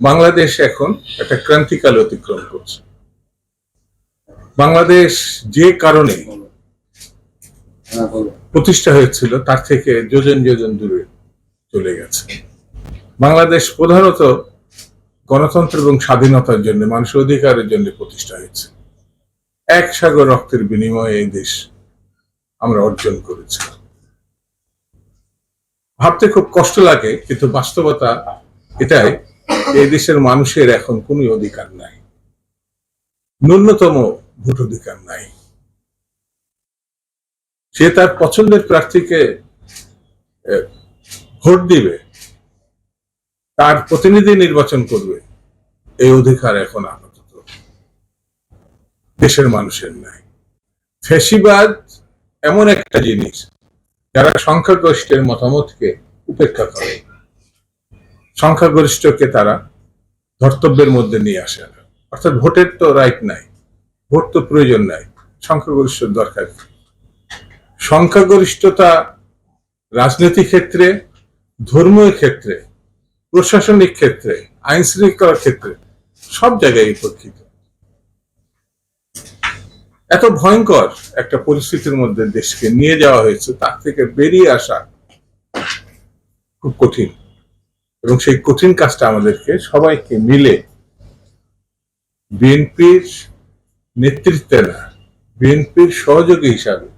বাংলাদেশ এখন একটা ক্রান্তিকাল অতিক্রম করছে। বাংলাদেশ যে কারণে প্রতিষ্ঠা হয়েছিল, তার থেকে যোজন যোজন দূরে চলে গেছে। বাংলাদেশ প্রধানত গণতন্ত্র এবং স্বাধীনতার জন্য, মানুষের অধিকারের জন্য প্রতিষ্ঠা হয়েছে। এক সাগর রক্তের বিনিময়ে এই দেশ আমরা অর্জন করেছি। ভাবতে খুব কষ্ট লাগে, কিন্তু বাস্তবতা এটাই এই দেশের মানুষের এখন কোনো অধিকার নাই। ন্যূনতম ভোট অধিকার নাই। সে তার পছন্দের প্রার্থীকে ভোট দিবে, তার প্রতিনিধি নির্বাচন করবে, এই অধিকার এখন আপাতত দেশের মানুষের নাই। ফেসিবাদ এমন একটা জিনিস, যারা সংখ্যাগরিষ্ঠের মতামতকে উপেক্ষা করে। সংখ্যাগরিষ্ঠকে তারা ধর্তব্যের মধ্যে নিয়ে আসে না। অর্থাৎ ভোটের তো রাইট নাই, ভোট তো প্রয়োজন নাই, সংখ্যাগরিষ্ঠ দরকার সংখ্যাগরিষ্ঠতা রাজনৈতিক ক্ষেত্রে, ধর্মীয় ক্ষেত্রে, প্রশাসনিক ক্ষেত্রে, আইন শৃঙ্খলার ক্ষেত্রে সব জায়গায় উপেক্ষিত। এত ভয়ঙ্কর একটা পরিস্থিতির মধ্যে দেশকে নিয়ে যাওয়া হয়েছে, তার থেকে বেরিয়ে আসা খুব কঠিন। এবং সেই কঠিন কাজটা আমাদেরকে সবাইকে মিলে বিএনপির নেতৃত্বে না বিএনপির সহযোগী হিসাবে,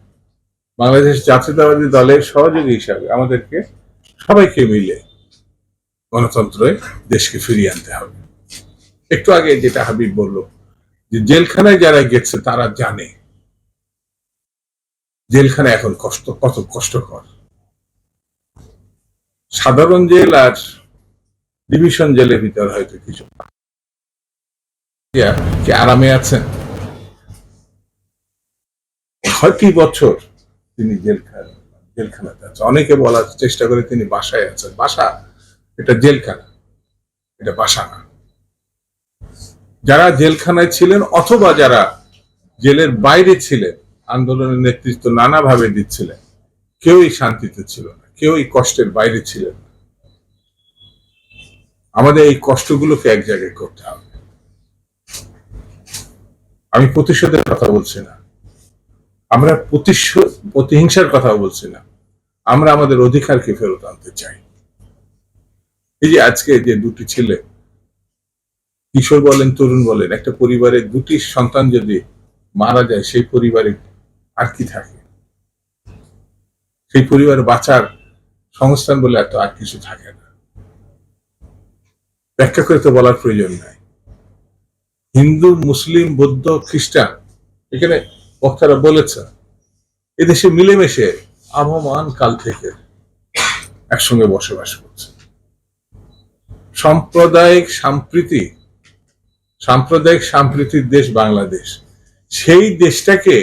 বাংলাদেশ জাতীয়তাবাদী দলের সহযোগী হিসাবে আমাদেরকে সবাইকে মিলে গণতন্ত্রে দেশকে ফিরিয়ে আনতে হবে। একটু আগে যেটা হাবিব বলল যে জেলখানায় যারা গেছে তারা জানে জেলখানা এখন কষ্ট, কত কষ্টকর। সাধারণ জেল আর ডিভিশন জেলের ভিতর হয়তো কিছু। কি আরামে আছেন? ছয়টি বছর তিনি জেলখানা জেলখানাতে আছেন। অনেকে বলার চেষ্টা করে তিনি বাসায় আছেন। বাসা? এটা জেলখানা। এটা বাসা না। যারা জেলখানায় ছিলেন অথবা যারা জেলের বাইরে ছিলেন, আন্দোলনের নেতৃত্ব নানাভাবে দিচ্ছিলেন, কেউই শান্তিতে ছিল না, কেউই কষ্টের বাইরে ছিলেন না। আমাদের এই কষ্টগুলোকে এক জায়গায় করতে হবে। আমি প্রতিশোধের কথা বলছি না। আমরা প্রতিশোধ, প্রতিহিংসার কথা বলছি না। আমরা আমাদের অধিকারকে ফেরত আনতে চাই। এই যে আজকে যে দুটি ছেলে, কিশোর বলেন, তরুণ বলেন, একটা পরিবারের দুটি সন্তান যদি মারা যায়, সেই পরিবারে আর কি থাকে? সেই পরিবার বাঁচার সংস্থান বলে এত আর কিছু থাকে না। ব্যাখ্যা করে তো বলার প্রয়োজন নাই। হিন্দু, মুসলিম, বৌদ্ধ, খ্রিস্টান, এখানে বক্তারা বলেছে এদেশে মিলেমিশে আবহমান কাল থেকে একসঙ্গে বসবাস করছে। সাম্প্রদায়িক সম্প্রীতি, সাম্প্রদায়িক সাম্প্রীতির দেশ বাংলাদেশ, সেই দেশটাকে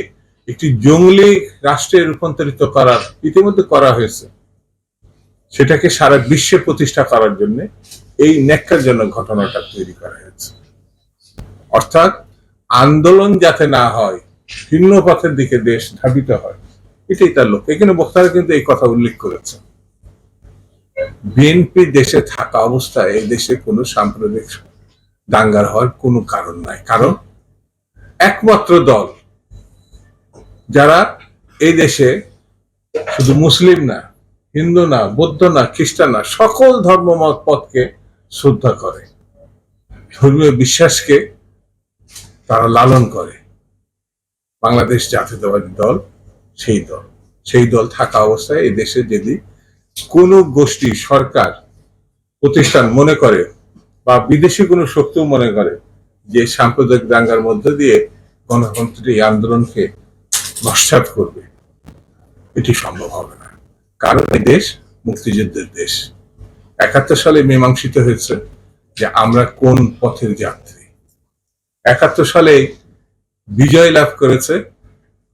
একটি জঙ্গলি রাষ্ট্রে রূপান্তরিত করার ইতিমধ্যে করা হয়েছে। সেটাকে সারা বিশ্বে প্রতিষ্ঠা করার জন্য এই ন্যাক্কারজনক ঘটনাটা তৈরি করা হয়েছে। অর্থাৎ আন্দোলন যাতে না হয়, ভিন্ন পথের দিকে দেশ ধাবিত হয়, এটাই তার লক্ষ্য। এখানে বক্তারা কিন্তু এই কথা উল্লেখ করেছে বিএনপি দেশে থাকা অবস্থায় এই দেশে কোনো সাম্প্রদায়িক দাঙ্গার হওয়ার কোনো কারণ নাই। কারণ একমাত্র দল যারা এই দেশে শুধু মুসলিম না হিন্দু না, বৌদ্ধ না, খ্রিস্টান না, সকল ধর্মমত পথকে শ্রদ্ধা করে। ধর্মীয় বিশ্বাসকে তারা লালন করে। বাংলাদেশ জাতীয়তাবাদী দল, সেই দল। সেই দল থাকা অবস্থায় এই দেশে যদি কোনো গোষ্ঠী, সরকার, প্রতিষ্ঠান মনে করে বা বিদেশি কোনো শক্তিও মনে করে যে সাম্প্রদায়িক দাঙ্গার মধ্য দিয়ে গণতন্ত্রের এই আন্দোলনকে নস্বাত করবে, এটি সম্ভব হবে না। কারণ এই দেশ মুক্তিযুদ্ধের দেশ। একাত্তর সালে মীমাংসিত হয়েছে যে আমরা কোন পথের যাত্রী। একাত্তর সালে বিজয় লাভ করেছে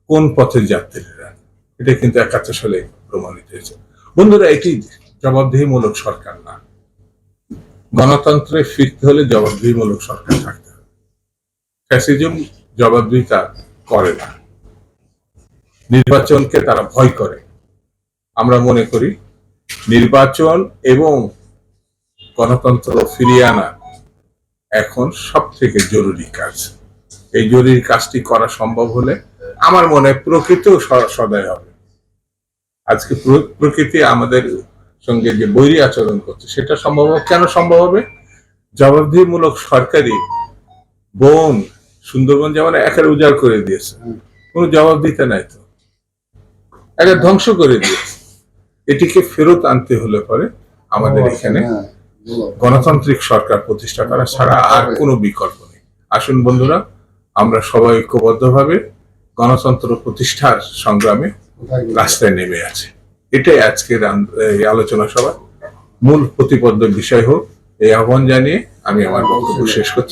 কোন পথের যাত্রীরা। এটা কিন্তু একাত্তর সালে প্রমাণিত হয়েছে। বন্ধুরা, এটি জবাবদিহিমূলক সরকার না। গণতন্ত্রে ফিরতে হলে জবাবদিহিমূলক সরকার থাকতে হবে। ফ্যাসিজম জবাবদিহিতা করে না। নির্বাচনকে তারা ভয় করে। আমরা মনে করি নির্বাচন এবং গণতন্ত্র ফিরিয়ে আনা এখন সব থেকে জরুরি কাজ। এই জরুরি কাজটি করা সম্ভব হলে আমার মনে হয় প্রকৃতিও সদয় হবে। আজকে প্রকৃতি আমাদের সঙ্গে যে বৈরী আচরণ করছে, সেটা সম্ভব কেন সম্ভব হবে? জবাবদিহিমূলক সরকারি বন সুন্দরবন যেমন একের উজাড় করে দিয়েছে, কোনো জবাব দিতে নাই তো। একে ধ্বংস করে দিয়েছে। এটিকে ফেরত আনতে হলে পরে আমাদের এখানে হ্যাঁ, গণতান্ত্রিক সরকার প্রতিষ্ঠা করা ছাড়া আর কোনো বিকল্প নেই। আসুন বন্ধুরা আমরা সবাই ঐক্যবদ্ধভাবে গণতন্ত্র প্রতিষ্ঠার সংগ্রামে রাস্তায় নেমে আছে। এটাই আজকের এই আলোচনা সভা। মূল প্রতিবদ্ধ বিষয় হোক এই আহ্বান জানিয়ে আমি আমার বক্তব্য শেষ করছি।